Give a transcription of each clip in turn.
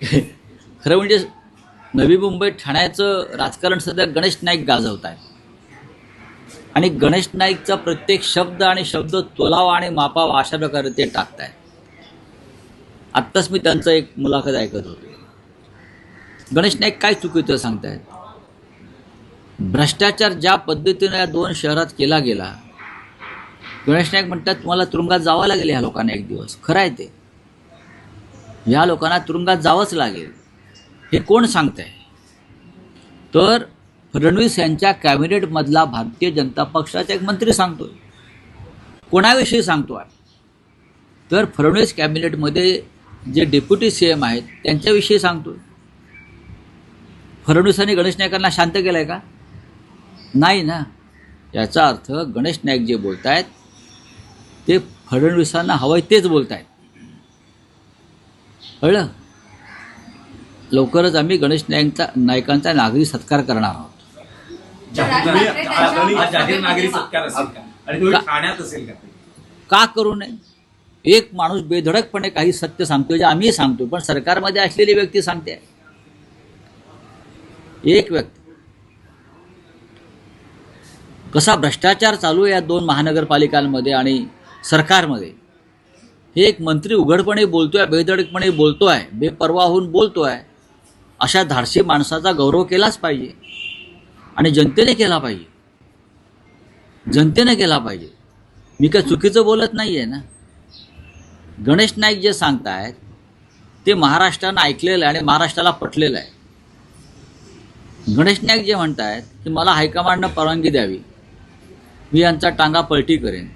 खरं म्हणजे नवी मुंबई ठाण्याचं राजकारण सध्या गणेश नाईक गाजवत आहे आणि गणेश नाईकचा प्रत्येक शब्द आणि शब्द तोलावा आणि मापावा अशा प्रकारे ते टाकत आहेत आत्ताच मी त्यांचं एक मुलाखत ऐकत होतो. गणेश नाईक काय चुकीचं सांगतायत? भ्रष्टाचार ज्या पद्धतीनं या दोन शहरात केला गेला गणेश नाईक म्हणतात तुम्हाला तुरुंगात जावं लागेल ह्या लोकांना एक दिवस. खरं आहे ते. या लोकांना तुरुंगात जावंच लागेल. हे कोण सांगतंय? तर फडणवीस यांच्या कॅबिनेटमधला भारतीय जनता पक्षाचा एक मंत्री सांगतोय. कोणाविषयी सांगतो आहे तर फडणवीस कॅबिनेटमध्ये जे डेप्युटी सी एम आहेत त्यांच्याविषयी सांगतोय. फडणवीसांनी गणेश नायकांना शांत केलं आहे का? नाही ना. याचा अर्थ गणेश नाईक जे बोलत आहेत ते फडणवीसांना हवंय तेच बोलत आहेत कळलं? लवकरच आम्ही गणेश नाईकचा नाईकांचा नागरी सत्कार करणार आहोत. जाहीर हा नागरी सत्कार असेल का? आणि तो का- ठाण्यात असेल का? का करू नये? एक माणूस बेधडकपणे काही सत्य सांगतोय जे आम्ही सांगतो पण सरकारमध्ये असलेली व्यक्ती सांगते. एक व्यक्ती. कसा भ्रष्टाचार चालू आहे या दोन महानगरपालिकांमध्ये आणि सरकारमध्ये? हे एक मंत्री उघडपणे बोलतोय बेधडकपणे बोलतोय बेपर्वा होऊन बोलतोय अशा धाडसी माणसाचा गौरव केलाच पाहिजे. आणि जनतेने केला पाहिजे. जनतेने केला पाहिजे. मी काय चुकीचं बोलत नाही आहे ना? गणेश नाईक जे सांगतायत ते महाराष्ट्रानं ऐकलेलं आहे आणि महाराष्ट्राला पटलेलं आहे. गणेश नाईक जे म्हणतायत की मला हायकमांडनं परवानगी द्यावी. मी यांचा टांगा पलटी करेन.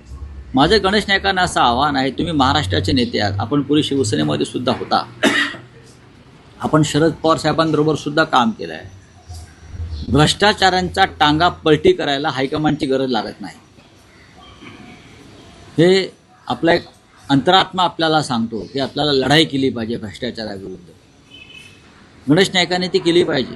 माझं गणेश नायकांना असं आव्हान आहे तुम्ही महाराष्ट्राचे नेते आहात. आपण पूर्वी शिवसेनेमध्ये सुद्धा होता. आपण शरद पवार साहेबांबरोबर सुद्धा काम केलं आहे भ्रष्टाचारांचा टांगा पलटी करायला हायकमांडची गरज लागत नाही. हे आपला एक अंतरात्मा आपल्याला सांगतो की आपल्याला लढाई केली पाहिजे भ्रष्टाचाराविरुद्ध. गणेश नायकाने ती केली पाहिजे.